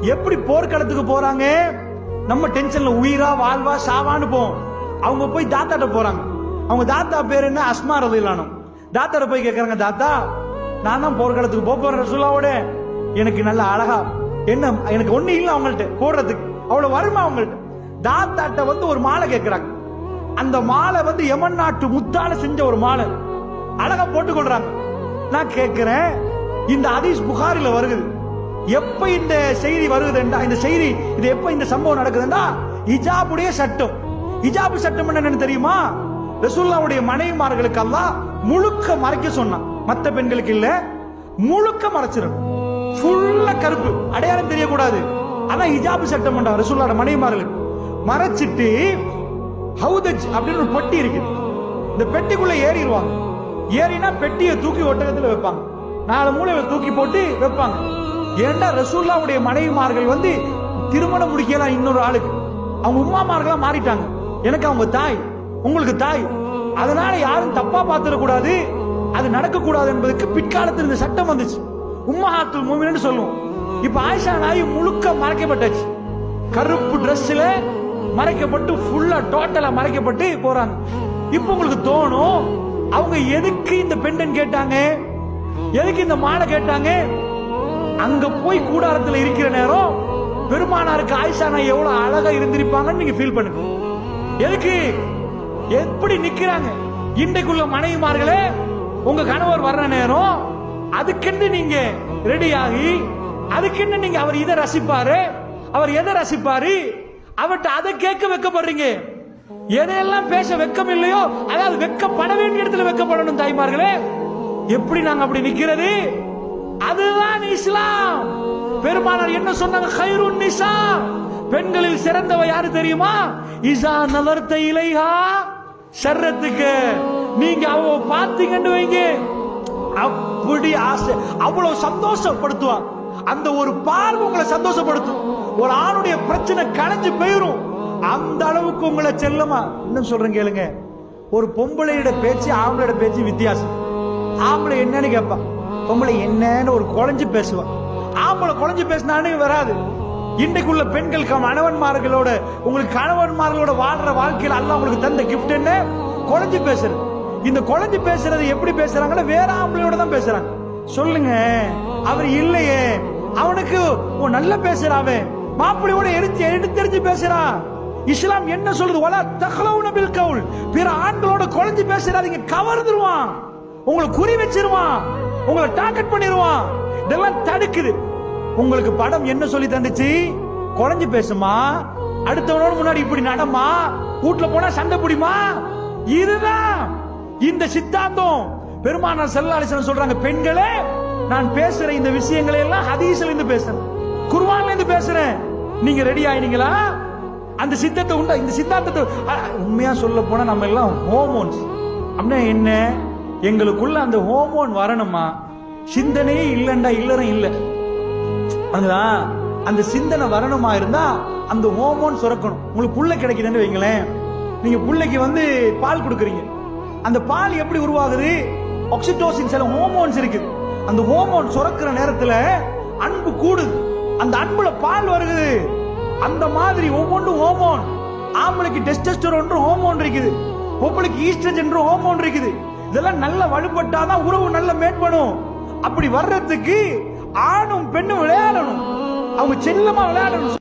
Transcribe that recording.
எப்படி போர்க்களத்துக்கு போறாங்க? நம்ம டென்ஷன்ல உயிரா வாழ்வா சாவான்னு போவோம். அவங்க போய் தாத்தாட்ட போறாங்க. அவங்க தாத்தா பேர் என்ன? அஸ்மா ரதிலானோ தாத்தாட்ட போய் கேக்குறாங்க தாத்தா நான் தான் போர்க்களத்துக்கு போக போறேன் ரசூலாவோட எனக்கு நல்ல அழகா என்ன எனக்கு ஒண்ணு இல்லை அவங்கள்ட்ட போடுறதுக்கு. அவ்வளவு வருமா அவங்கள்ட்ட. தாத்தாட்ட வந்து ஒரு மாலை கேட்கிறாங்க அந்த மாலை வந்து எமன் நாட்டு முத்தால செஞ்ச ஒரு மாலை. அழகா போட்டுக் கொள்றாங்க. நான் கேட்கிறேன் இந்த அதீஷ் புகாரில வருது. எப்ப இந்த செய்தி வருகுதுண்டா? இந்த செய்தி இது எப்ப இந்த சம்பவம் நடக்குதுண்டா? ஹிஜாபுடைய சட்டம். ஹிஜாபு சட்டம் என்னன்னு தெரியுமா? ரசூல்லாவுடைய மனைவிமார்களுக்கு அல்லாஹ் முழுக்க மறைக்க சொன்னான். மத்த பெண்களுக்கு இல்ல முழுக்க மறைச்சிடணும் ஃபுல்லா கருப்பு. அடையாளம் தெரியக்கூடாது. ஆனா ஹிஜாபு சட்டம் பண்ணா ரசூல்லோட மனைவிமார்களுக்கு. மறைச்சிட்டு ஹவுதஜ் அப்படின்னு ஒரு பெட்டி இருக்கு. இந்த பெட்டிக்குள்ள ஏறிடுவாங்க. ஏறினா பெட்டியை தூக்கி ஒட்டகத்துல வைப்பாங்க. நாலு மூலையில தூக்கி போட்டு வைப்பாங்க. ஏன்னா ரசூல்லாவுடைய மனைவிமார்கள் வந்து திருமணம் முடிக்கலாம் இன்னொரு ஆளுக்கு? அவங்க உமாமார்களா மாறிட்டாங்க. எனக்கு அவங்க தாய் உங்களுக்கு தாய். அதனால யாரும் தப்பா பார்த்துடக்கூடாது அது நடக்கக்கூடாது என்பதுக்கு பிற்காலத்தில் இந்த சட்டம் வந்துச்சு. உம்மஹாத்துல் மூமின்னு சொல்லுவோம். இப்ப ஆயிஷா நாய் முழுக்க மறைக்கப்பட்டாச்சு. கருப்பு ட்ரெஸ்ல மறைக்கப்பட்டு ஃபுல்லா டோட்டலா மறைக்கப்பட்டு போறாங்க. இப்போ உங்களுக்கு தோணும் அவங்க எதுக்கு இந்த பெண்டன் கேட்டாங்க? எதுக்கு இந்த மாலை கேட்டாங்க? அங்க போய் கூடாரத்துல இருக்கிற நேரம் பெருமானாருக்கு ஆயிஷா நான் எவ்வளவு அழகா இருந்திருப்பாங்கன்னு நீங்க ஃபீல் பண்ணுங்க. எதுக்கு? எப்படி நிக்கிறாங்க? இன்றைக்குள்ள மனைவிமார்களே உங்க கணவர் வர்ற நேரம் அதுக்கென்று நீங்க ரெடி ஆகி அதுக்கென்று நீங்க அவர் இதை ரசிப்பாரு அவர் எதை ரசிப்பாரு? அவர்கிட்ட அதை கேட்க வைக்கப்படுறீங்க. எதையெல்லாம் பேச வெக்கம் இல்லையோ அதாவது வெக்கப்பட வேண்டிய இடத்துல வெக்கப்படணும் தாய்மார்களே. எப்படி நாங்க அப்படி நிக்கிறது? அதுதான் இஸ்லாம். பெருமானார் என்ன சொன்னாங்க? ஹைருன் நிசா. பெண்களில் சிறந்தவ யாரு தெரியுமா? இசா நலர்த்த இலைஹா. சர்றத்துக்கு நீங்க அவ பாத்தீங்கன்னு வைங்க. அப்படி ஆசை. அவ்வளவு சந்தோஷப்படுத்துவான் அந்த ஒரு பார்வை உங்களை சந்தோஷப்படுத்தும். ஒரு ஆணுடைய பிரச்சனை களைஞ்சு போயிரும். அந்த அளவுக்கு உங்களை செல்லமா? இன்னும் சொல்றேன் கேளுங்க. ஒரு பொம்பளையோட பேச்சு ஆம்பளையோட பேச்சு வித்தியாசம். ஆம்பளை என்னன்னு கேட்பான் பொம்பளை என்னன்னு ஒரு குழஞ்சு பேசுவான் ஆம்பளை குழஞ்சு பேசினானே வராது. இன்றைக்குள்ள பெண்கள் கணவன்மார்களோட உங்களுக்கு கணவன்மார்களோட வாழ்ற வாழ்க்கையில அல்ல உங்களுக்கு தந்த கிஃப்ட் என்ன? குழஞ்சு பேசுறது. இந்த குழஞ்சு பேசுறது எப்படி பேசுறாங்கன்னா வேற ஆம்பளையோட தான் பேசுறாங்க. சொல்லுங்க. அவர் இல்லையே. அவனுக்கு ஓ நல்லா பேசுறாவே. மாப்பிள்ளையோட எடுத்து எடுத்தெறிஞ்சு பேசுறான் இஸ்லாம் என்ன சொல்றது வல தகலவுன பில் கவுல். பிற ஆண்களோட குழஞ்சு பேசுறாதீங்க. கவர்ந்துருவான். உங்களை குறி வச்சிருவான். உங்களை டார்கெட் பண்ணிடுவான் இதெல்லாம் தடுக்குது. உங்களுக்கு படம் என்ன சொல்லி தந்துச்சு? குறைஞ்சு பேசுமா? அடுத்தவனோட முன்னாடி இப்படி நடமா? வீட்டுல போனா சண்டை பிடிமா? இதுதான். இந்த சித்தாந்தம். பெருமானார் செல்லாலிசன் சொல்றாங்க பெண்களே நான் பேசுற இந்த விஷயங்களை எல்லாம் ஹதீஸ்ல இருந்து பேசுறேன். குர்ஆன்ல இருந்து பேசுறேன். நீங்க ரெடி ஆயினீங்களா? அந்த சித்தத்தை உண்டா? இந்த சித்தாந்தத்தை அ, உண்மையா சொல்ல போனா நம்ம எல்லாம் ஹோமோன்ஸ் அப்படின்னா என்ன? எங்களுக்குள்ள அந்த ஹோமோன் வரணுமா? சிந்தனையே இல்லைண்டா இல்லறம் இல்லை. அதுங்களா அந்த சிந்தனை வரணுமா இருந்தா அந்த ஹோமோன் சுரக்கணும். உங்களுக்கு புள்ள கிடைக்குதுன்னு வைங்களேன். நீங்க புள்ளைக்கு வந்து பால் கொடுக்குறீங்க. அந்த பால் எப்படி உருவாகுது? ஆக்சிடோசின் சில ஹோமோன்ஸ் இருக்குது. அந்த ஹோமோன் சுரக்கிற நேரத்துல அன்பு கூடுது. அந்த அன்புல பால் வருது அந்த மாதிரி ஒவ்வொன்றும் ஹோமோன் ஆம்பளைக்கு டெஸ்டஸ்டரோன் ஹோமோன் இருக்குது. பொம்பளைக்கு ஈஸ்ட்ரஜன் ஹோமோன் இருக்குது. இதெல்லாம் நல்ல வலுப்பட்டாதான் உறவு நல்ல மேம்படும். அப்படி வர்றதுக்கு ஆணும் பெண்ணும் விளையாடணும். அவங்க செல்லமா விளையாடணும்